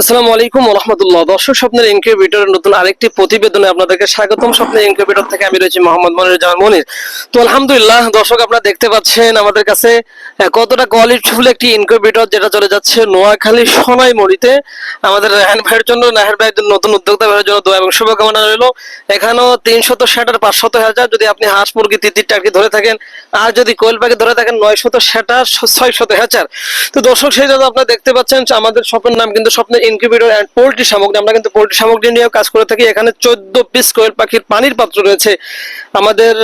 আসসালামু আলাইকুম রহমতুল্লাহ। দর্শক, স্বপ্নের ইনকিউবেটরের নতুন আরেকটি প্রতিবেদনে আপনাদেরকে স্বাগতম। স্বপ্নের ইনকিউবেটর থেকে আমি রয়েছি মোহাম্মদ মনির জামান মনির। তো আলহামদুলিল্লাহ, দর্শক, আপনারা দেখতে পাচ্ছেন আমাদের কাছে কতটা কোয়ালিটিফুল একটি ইনকিউবেটর যেটা চলে যাচ্ছে নোয়াখালী সোনাইমুড়িতে। আমাদের রাহান ভাইয়ের জন্য, নাহের ভাইয়ের জন্য, নতুন উদ্যোক্তা ভাইয়ের জন্য দোয়া এবং শুভকামনা রইল। এখানেও তিনশত ষাট আর পাঁচশত হাজার যদি আপনি হাঁস, মুরগি, তিতির টাকি ধরে থাকেন, আর যদি কোয়েল পাখি ধরে থাকেন, নয়শত ছয় শত হাজার। তো দর্শক, সেই জন্য আপনারা দেখতে পাচ্ছেন আমাদের স্বপ্নের নাম কিন্তু স্বপ্নের ইনকিউবেটর অ্যান্ড পোল্ট্রি সামগ্রী, আমরা কিন্তু পোল্ট্রি সামগ্রী নিয়ে কাজ করে থাকি। এখানে চোদ্দ পিস কোয়েল পাখির পানির পাত্র রয়েছে। আমাদের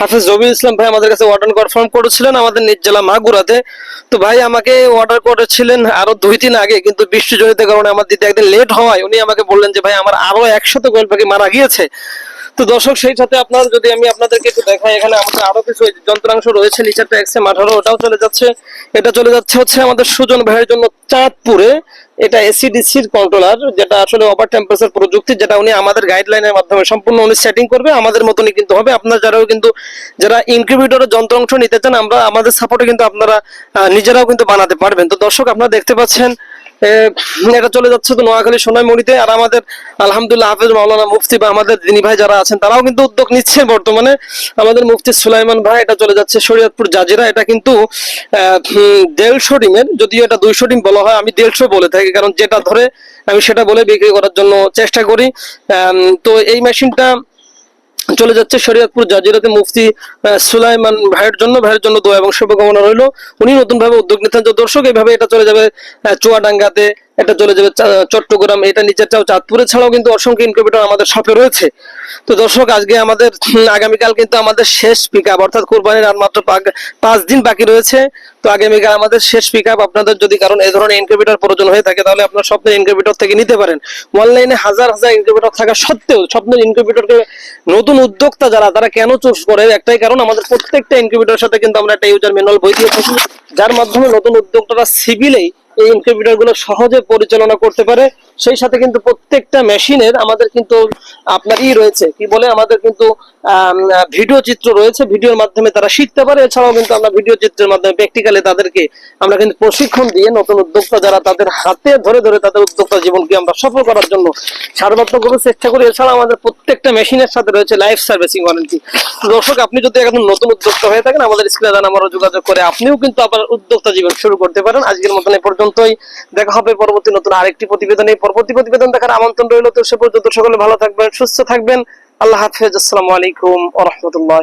হাফিজ জবির ইসলাম ভাই আমাদের কাছে অর্ডার কনফার্ম করেছিলেন আমাদের নিজ জেলা মাগুরাতে। তো ভাই আমাকে অর্ডার করেছিলেন আরও দুই দিন আগে, কিন্তু বৃষ্টি জড়িত কারণে আমার দিতে একদিন লেট হওয়ায় উনি আমাকে বললেন যে, ভাই, আমার আরও একশত কোয়েল পাখি মারা গিয়েছে। তো দর্শক, সেই সাথে আপনার যদি আমি আপনাদেরকে একটু দেখাই, এখানে আমাদের আরও কিছু যন্ত্রাংশ রয়েছে নিচেরটা এক্সএম আঠারো ওটাও চলে যাচ্ছে। এটা চলে যাচ্ছে হচ্ছে আমাদের সুজন ভাইয়ের জন্য চাঁদপুরে। এটা এসিডিসির কন্ট্রোলার যেটা আসলে ওভার টেম্পারেচার প্রযুক্তি, যেটা উনি আমাদের গাইডলাইনের মাধ্যমে সম্পূর্ণ উনি সেটিং করবে, আমাদের মতনই কিন্তু হবে। আপনার যারাও কিন্তু, যারা ইনকিউবেটরের যন্ত্রাংশ নিতে চান, আমরা আমাদের সাপোর্টে কিন্তু আপনারা নিজেরাও কিন্তু বানাতে পারবেন। তো দর্শক, আপনারা দেখতে পাচ্ছেন এটা চলে যাচ্ছে তো নোয়াখালী সোনাইমুড়িতে। আর আমাদের আলহামদুলিল্লাহ হাফেজ মাওলানা মুফতি বা আমাদের দিনী ভাই যারা আছেন, তারাও কিন্তু উদ্যোগ নিচ্ছে বর্তমানে। আমাদের মুফতি সুলাইমান ভাই, এটা চলে যাচ্ছে শরীয়তপুর জাজিরা। এটা কিন্তু দেড়শো ডিমের, যদিও এটা দুইশো ডিম বলা হয়, আমি দেড়শো বলে থাকি, কারণ যেটা ধরে আমি সেটা বলে বিক্রি করার জন্য চেষ্টা করি। তো এই মেশিনটা চলে যাচ্ছে শরীয়তপুর জাজিরাতে মুফতি সুলাইমান ভাইয়ের জন্য ভাইয়ের জন্য দোয়া এবং শুভকামনা রইল। উনি নতুন ভাবে উদ্যোগ নিতেন দর্শক, এইভাবে এটা চলে যাবে চুয়াডাঙ্গাতে। এটা চলে যাবে চট্টগ্রাম। এটা নিচেরটাও চাঁদপুরে ছাড়াও কিন্তু অসংখ্য ইনকিউবেটর আমাদের শপে রয়েছে। তো দর্শক, আজকে আমাদের আগামীকাল কিন্তু আমাদের শেষ পিক আপ অর্থাৎ কোরবানির আর মাত্র পাঁচ দিন বাকি রয়েছে। তো আগামীকাল আমাদের শেষ পিক আপ আপনাদের যদি কারণ এই ধরনের ইনকিউবেটর প্রয়োজন হয়ে থাকে, তাহলে আপনার স্বপ্নের ইনকিউবেটর থেকে নিতে পারেন। অনলাইনে হাজার হাজার ইনকিউবেটর থাকা সত্ত্বেও স্বপ্নের ইনকিউবেটরকে নতুন উদ্যোক্তা যারা, তারা কেন চুজ করে? একটাই কারণ, আমাদের প্রত্যেকটা ইনকিউবেটরের সাথে কিন্তু আমরা একটা ইউজার ম্যানুয়াল বই দিয়ে থাকি যার মাধ্যমে নতুন উদ্যোক্তারা সিভিলেই এই ইনকিউবেটরগুলো সহজে পরিচালনা করতে পারে। সেই সাথে কিন্তু প্রত্যেকটা মেশিনের আমাদের কিন্তু আপনার ই রয়েছে। কি বলে? আমাদের কিন্তু ভিডিও চিত্র রয়েছে। ভিডিওর মাধ্যমে তারা শিখতে পারে। এছাড়াও কিন্তু আমরা ভিডিও চিত্রের মাধ্যমে প্র্যাকটিক্যালি তাদেরকে আমরা কিন্তু প্রশিক্ষণ দিয়ে নতুন উদ্যোক্তা যারা তাদের হাতে ধরে ধরে তাদের উদ্যোক্তা জীবনকে আমরা সফল করার জন্য সার্বাত্মকভাবে চেষ্টা করি। এছাড়া আমাদের প্রত্যেকটা মেশিনের সাথে রয়েছে লাইফ সার্ভিসিং ওয়ারেন্টি দর্শক, আপনি যদি এখন নতুন উদ্যোক্তা হয়ে থাকেন, আমাদের স্ক্রিনে দেন আমরা যোগাযোগ করে আপনিও কিন্তু আবার উদ্যোক্তা জীবন শুরু করতে পারেন। আজকের মতন এ পর্যন্তই। দেখা হবে পরবর্তী নতুন আরেকটি প্রতিবেদনে। পরবর্তী প্রতিবেদন দেখার আমন্ত্রণ রইল। তো সে পর্যন্ত সকলে ভালো থাকবেন, সুস্থ থাকবেন। আল্লাহ হাফেজ। আসসালামু আলাইকুম ওরহমতুল্লাহ